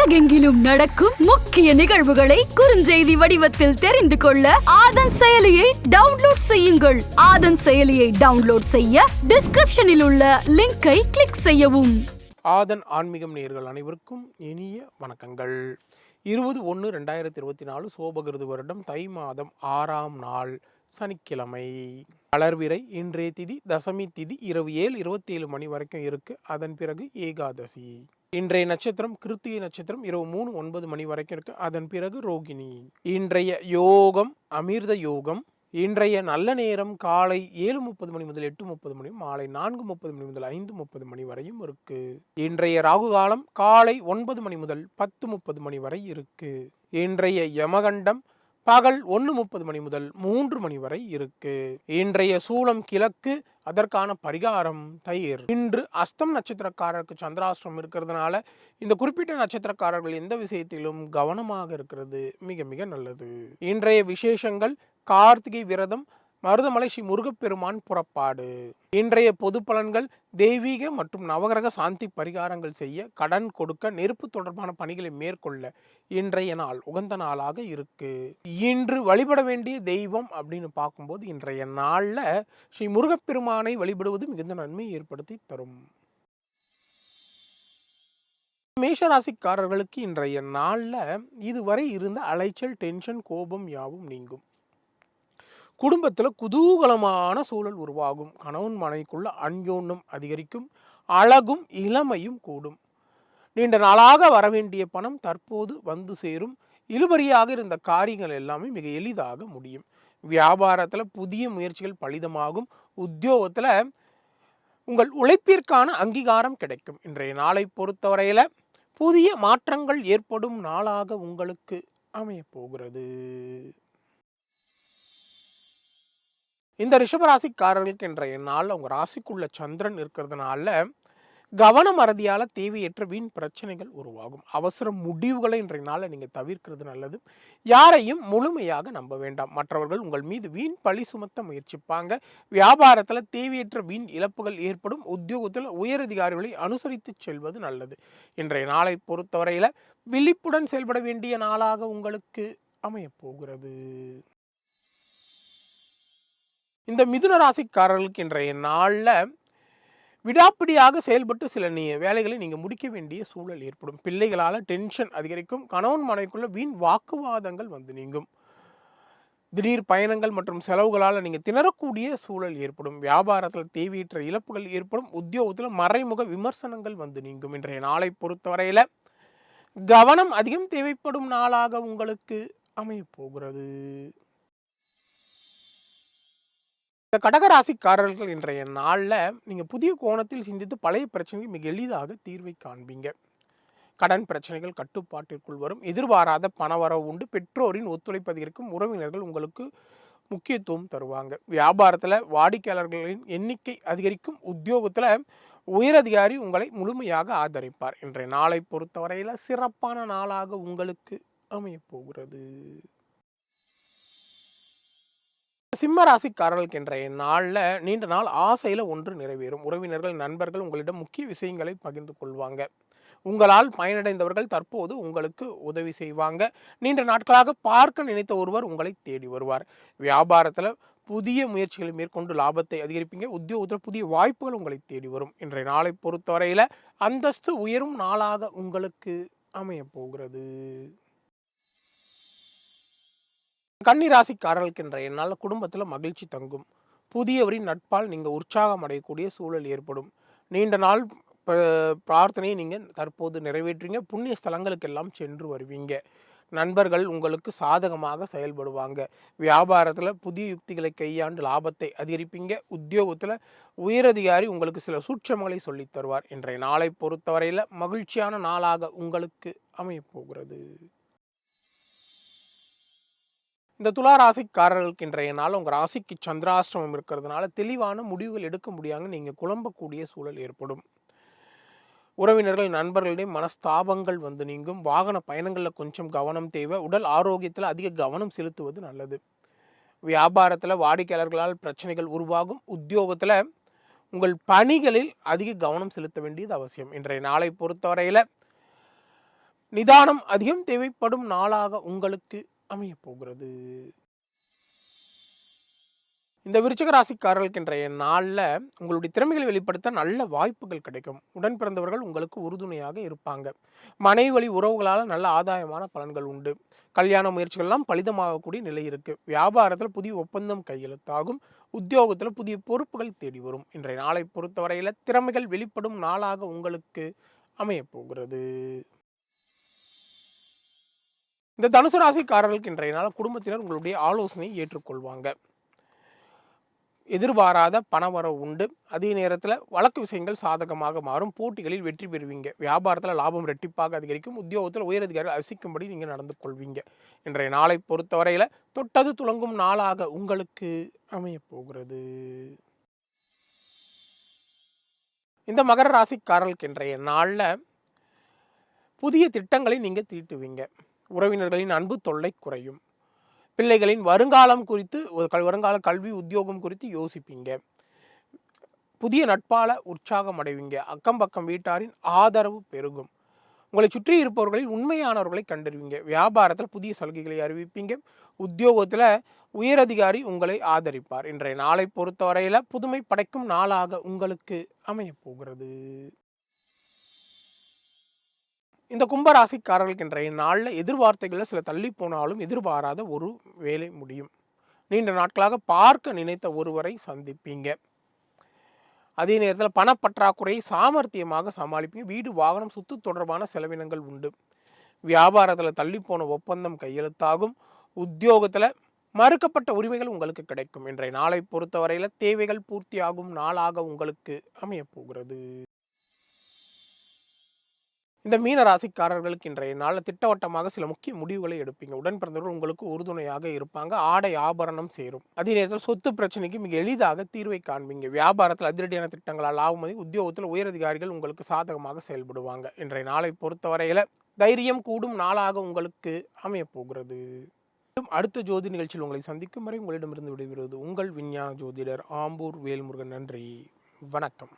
உலகெங்கிலும் நடக்கும் முக்கிய நிகழ்வுகளை குறுஞ்செய்தி வடிவத்தில் தெரிந்து கொள்ள ஆதன் செயலியை டவுன்லோட் செய்யுங்கள். ஆதன் செயலியை டவுன்லோட் செய்ய டிஸ்கிரிப்ஷனில் உள்ள லிங்கை கிளிக் செய்யவும். ஆதன் ஆன்மீகம் நேர்கள் அனைவருக்கும் இனிய வணக்கங்கள். இருபது ஒன்று ரெண்டாயிரத்தி இருபத்தி நாலு சோபகிருது வருடம் தை மாதம் ஆறாம் நாள். சனிக்கிழமை. வளர்விரை இன்றைய திதி தசமி திதி இரவு ஏழு இருபத்தி ஏழு மணி வரைக்கும் இருக்கு. அதன் பிறகு ஏகாதசி. இன்றைய நட்சத்திரம் கிருத்திகை நட்சத்திரம் இரவு மூணு ஒன்பது மணி வரைக்கும் இருக்கு. அதன் பிறகு ரோகிணி. இன்றைய யோகம் அமிர்த யோகம். இன்றைய நல்ல நேரம் காலை ஏழு முப்பது மணி முதல் எட்டு முப்பது மணி மாலை நான்கு முப்பது மணி முதல் ஐந்து முப்பது மணி வரையும் இருக்கு. இன்றைய ராகு காலம் காலை ஒன்பது மணி முதல் பத்து முப்பது மணி வரை இருக்கு. இன்றைய யமகண்டம் பகல் ஒன்று முப்பது மணி முதல் மூன்று மணி வரை இருக்கு. இன்றைய சூலம் கிழக்கு அதற்கான பரிகாரம் தயிர். இன்று அஸ்தம் நட்சத்திரக்காரருக்கு சந்திராஷ்டிரம் இருக்கிறதுனால இந்த குறிப்பிட்ட நட்சத்திரக்காரர்கள் எந்த விஷயத்திலும் கவனமாக இருக்கிறது. மிக மிக நல்லது. இன்றைய விசேஷங்கள் கார்த்திகை விரதம் மருதமலை ஸ்ரீ முருகப்பெருமான் புறப்பாடு. இன்றைய பொது பலன்கள் தெய்வீக மற்றும் நவகிரக சாந்தி பரிகாரங்கள் செய்ய கடன் கொடுக்க நெருப்பு தொடர்பான பணிகளை மேற்கொள்ள இன்றைய நாள் உகந்த நாளாக இருக்கு. இன்று வழிபட வேண்டிய தெய்வம் அப்படின்னு பார்க்கும்போது இன்றைய நாளில் ஸ்ரீ முருகப்பெருமானை வழிபடுவது மிகுந்த நன்மை ஏற்படுத்தி தரும். மேஷராசிக்காரர்களுக்கு இன்றைய நாளில் இதுவரை இருந்த அலைச்சல் டென்ஷன் கோபம் யாவும் நீங்கும். குடும்பத்தில் குதூகலமான சூழல் உருவாகும். கணவன் மனைவிக்குள்ள அன்யோன்யம் அதிகரிக்கும். அழகும் இளமையும் கூடும். நீண்ட நாளாக வரவேண்டிய பணம் தற்போது வந்து சேரும். இழுபறியாக இருந்த காரியங்கள் எல்லாமே மிக எளிதாக முடியும். வியாபாரத்தில் புதிய முயற்சிகள் பலிதமாகும். உத்தியோகத்தில் உங்கள் உழைப்பிற்கான அங்கீகாரம் கிடைக்கும். இன்றைய நாளை பொறுத்தவரையில் புதிய மாற்றங்கள் ஏற்படும் நாளாக உங்களுக்கு அமையப் போகிறது. இந்த ரிஷபராசிக்காரர்களுக்கு இன்றைய நாள் அவங்க ராசிக்குள்ள சந்திரன் இருக்கிறதுனால கவன மறதியால் தேவையற்ற வீண் பிரச்சனைகள் உருவாகும். அவசர முடிவுகளை இன்றைய நாளில் நீங்கள் தவிர்க்கிறது நல்லது. யாரையும் முழுமையாக நம்ப வேண்டாம். மற்றவர்கள் உங்கள் மீது வீண் பழி சுமத்த முயற்சிப்பாங்க. வியாபாரத்தில் தேவையற்ற வீண் இழப்புகள் ஏற்படும். உத்தியோகத்தில் உயரதிகாரிகளை அனுசரித்து செல்வது நல்லது. இன்றைய நாளை பொறுத்தவரையில் விழிப்புடன் செயல்பட வேண்டிய நாளாக உங்களுக்கு அமையப் போகிறது. இந்த மிதுன ராசிக்காரர்களுக்கு இன்றைய நாளில் விடாப்பிடியாக செயல்பட்டு சில நீ வேலைகளை நீங்கள் முடிக்க வேண்டிய சூழல் ஏற்படும். பிள்ளைகளால் டென்ஷன் அதிகரிக்கும். கணவன் மனைவிக்குள்ள வீண் வாக்குவாதங்கள் வந்து நீங்கும். திடீர் பயணங்கள் மற்றும் செலவுகளால் நீங்கள் திணறக்கூடிய சூழல் ஏற்படும். வியாபாரத்தில் தேவையற்ற இழப்புகள் ஏற்படும். உத்தியோகத்தில் மறைமுக விமர்சனங்கள் வந்து நீங்கும். இன்றைய நாளை பொறுத்தவரையில் கவனம் அதிகம் தேவைப்படும் நாளாக உங்களுக்கு அமையப் போகிறது. இந்த கடகராசிக்காரர்கள் இன்றைய நாளில் நீங்கள் புதிய கோணத்தில் சிந்தித்து பழைய பிரச்சனைகள் மிக எளிதாக தீர்வை காண்பீங்க. கடன் பிரச்சனைகள் கட்டுப்பாட்டிற்குள் வரும். எதிர்பாராத பணவரவு உண்டு. பெற்றோரின் ஒத்துழைப்பு உறவினர்கள் உங்களுக்கு முக்கியத்துவம் தருவாங்க. வியாபாரத்தில் வாடிக்கையாளர்களின் எண்ணிக்கை அதிகரிக்கும். உத்தியோகத்தில் உயரதிகாரி உங்களை முழுமையாக ஆதரிப்பார். இன்றைய நாளை பொறுத்தவரையில் சிறப்பான நாளாக உங்களுக்கு அமையப் போகிறது. சிம்ம ராசிக்காரர்களுக்கு இன்றைய நாளில் நீண்ட நாள் ஆசையில் ஒன்று நிறைவேறும். உறவினர்கள் நண்பர்கள் உங்களிடம் முக்கிய விஷயங்களை பகிர்ந்து கொள்வாங்க. உங்களால் பயனடைந்தவர்கள் தற்போது உங்களுக்கு உதவி செய்வாங்க. நீண்ட நாட்களாக பார்க்க நினைத்த ஒருவர் உங்களை தேடி வருவார். வியாபாரத்தில் புதிய முயற்சிகளை மேற்கொண்டு லாபத்தை அதிகரிப்பீங்க. உத்தியோகத்தில் புதிய வாய்ப்புகள் உங்களை தேடி வரும். இன்றைய நாளை பொறுத்தவரையில் அந்தஸ்து உயரும் நாளாக உங்களுக்கு அமையப் போகிறது. கன்னிராசிக்காரர்களுக்கு இன்றைய நாள் குடும்பத்தில் மகிழ்ச்சி தங்கும். புதியவரின் நட்பால் நீங்கள் உற்சாகம் அடையக்கூடிய சூழல் ஏற்படும். நீண்ட நாள் பிரார்த்தனையை நீங்கள் தற்போது நிறைவேற்றுவீங்க. புண்ணிய ஸ்தலங்களுக்கெல்லாம் சென்று வருவீங்க. நண்பர்கள் உங்களுக்கு சாதகமாக செயல்படுவாங்க. வியாபாரத்தில் புதிய யுக்திகளை கையாண்டு லாபத்தை அதிகரிப்பீங்க. உத்தியோகத்தில் உயரதிகாரி உங்களுக்கு சில சூட்சமங்களை சொல்லித் தருவார் இன்றைய நாளை பொறுத்தவரையில் மகிழ்ச்சியான நாளாக உங்களுக்கு அமையப்போகிறது. இந்த துலா ராசிக்காரர்களுக்கு இன்றைய நாள் உங்கள் ராசிக்கு சந்திராஷ்டிரமம் இருக்கிறதுனால தெளிவான முடிவுகள் எடுக்க முடியாமல் நீங்கள் குழம்பக்கூடிய சூழல் ஏற்படும். உறவினர்கள் நண்பர்களிடையே மனஸ்தாபங்கள் வந்து நீங்கும். வாகன பயணங்களில் கொஞ்சம் கவனம் தேவை. உடல் ஆரோக்கியத்தில் அதிக கவனம் செலுத்துவது நல்லது. வியாபாரத்தில் வாடிக்கையாளர்களால் பிரச்சனைகள் உருவாகும். உத்தியோகத்தில் உங்கள் பணிகளில் அதிக கவனம் செலுத்த வேண்டியது அவசியம். இன்றைய நாளை பொறுத்தவரையில் நிதானம் அதிகம் தேவைப்படும் நாளாக உங்களுக்கு அமையப் போகிறது. இந்த விருச்சக ராசிக்காரர்களுக்கு இன்றைய நாளில் உங்களுடைய திறமைகளை வெளிப்படுத்த நல்ல வாய்ப்புகள் கிடைக்கும். உடன் பிறந்தவர்கள் உங்களுக்கு உறுதுணையாக இருப்பாங்க. மனைவி வழி உறவுகளால் நல்ல ஆதாயமான பலன்கள் உண்டு. கல்யாண முயற்சிகள்லாம் பலிதமாகக்கூடிய நிலை இருக்கு. வியாபாரத்தில் புதிய ஒப்பந்தம் கையெழுத்தாகும். உத்தியோகத்தில் புதிய பொறுப்புகள் தேடி வரும். இன்றைய நாளை பொறுத்தவரையில் திறமைகள் வெளிப்படும் நாளாக உங்களுக்கு அமையப்போகிறது இந்த தனுசு ராசிக்காரர்களுக்கு இன்றைய நாள் குடும்பத்தினர் உங்களுடைய ஆலோசனையை ஏற்றுக்கொள்வாங்க. எதிர்பாராத பணவரவு உண்டு. அதே நேரத்தில் வழக்கு விஷயங்கள் சாதகமாக மாறும். போட்டிகளில் வெற்றி பெறுவீங்க. வியாபாரத்தில் லாபம் ரெட்டிப்பாக அதிகரிக்கும். உத்தியோகத்தில் உயரதிகாரிகள் அசிக்கும்படி நீங்கள் நடந்து கொள்வீங்க. இன்றைய நாளை பொறுத்தவரையில் தொட்டது துளங்கும் நாளாக உங்களுக்கு அமையப்போகிறது இந்த மகர ராசிக்காரர்களுக்கு இன்றைய நாளில் புதிய திட்டங்களை நீங்கள் தீட்டுவீங்க. உறவினர்களின் அன்பு தொல்லை குறையும். பிள்ளைகளின் வருங்காலம் குறித்து ஒரு கல் வருங்கால கல்வி உத்தியோகம் குறித்து யோசிப்பீங்க. புதிய நட்பால உற்சாகம் அடைவீங்க. அக்கம் பக்கம் வீட்டாரின் ஆதரவு பெருகும். உங்களை சுற்றி இருப்பவர்களில் உண்மையானவர்களை கண்டறிவீங்க. வியாபாரத்தில் புதிய சலுகைகளை அறிவிப்பீங்க. உத்தியோகத்தில் உயரதிகாரி உங்களை ஆதரிப்பார். இன்றைய நாளை பொறுத்தவரையில் புதுமை படைக்கும் நாளாக உங்களுக்கு அமையப் போகிறது. இந்த கும்பராசிக்காரர்களுக்கு இன்றைய நாளில் எதிர்வார்த்தைகளில் சில தள்ளி போனாலும் எதிர்பாராத ஒரு வேலை முடியும். நீண்ட நாட்களாக பார்க்க நினைத்த ஒருவரை சந்திப்பீங்க. அதே நேரத்தில் பணப்பற்றாக்குறையை சாமர்த்தியமாக சமாளிப்பீங்க. வீடு வாகனம் சுத்து தொடர்பான செலவினங்கள் உண்டு. வியாபாரத்தில் தள்ளி போன ஒப்பந்தம் கையெழுத்தாகும். உத்தியோகத்தில் மறுக்கப்பட்ட உரிமைகள் உங்களுக்கு கிடைக்கும். இன்றைய நாளை பொறுத்தவரையில் தேவைகள் பூர்த்தியாகும். நாளாக உங்களுக்கு அமையப் போகிறது. இந்த மீன ராசிக்காரர்களுக்கு இன்றைய நாளில் திட்டவட்டமாக சில முக்கிய முடிவுகளை எடுப்பீங்க. உடன் பிறந்தவர்கள் உங்களுக்கு உறுதுணையாக இருப்பாங்க. ஆடை ஆபரணம் சேரும். அதே நேரத்தில் சொத்து பிரச்சனைக்கு மிக எளிதாக தீர்வை காண்பீங்க. வியாபாரத்தில் அதிரடியான திட்டங்களால் லாபம் உத்தியோகத்தில் உயரதிகாரிகள் உங்களுக்கு சாதகமாக செயல்படுவாங்க. இன்றைய நாளை பொறுத்தவரையில் தைரியம் கூடும் நாளாக உங்களுக்கு அமையப்போகிறது. அடுத்த ஜோதி நிகழ்ச்சியில் உங்களை சந்திக்கும் வரை உங்களிடமிருந்து விடைபெறுவது உங்கள் விஞ்ஞான ஜோதிடர் ஆம்பூர் வேல்முருகன். நன்றி. வணக்கம்.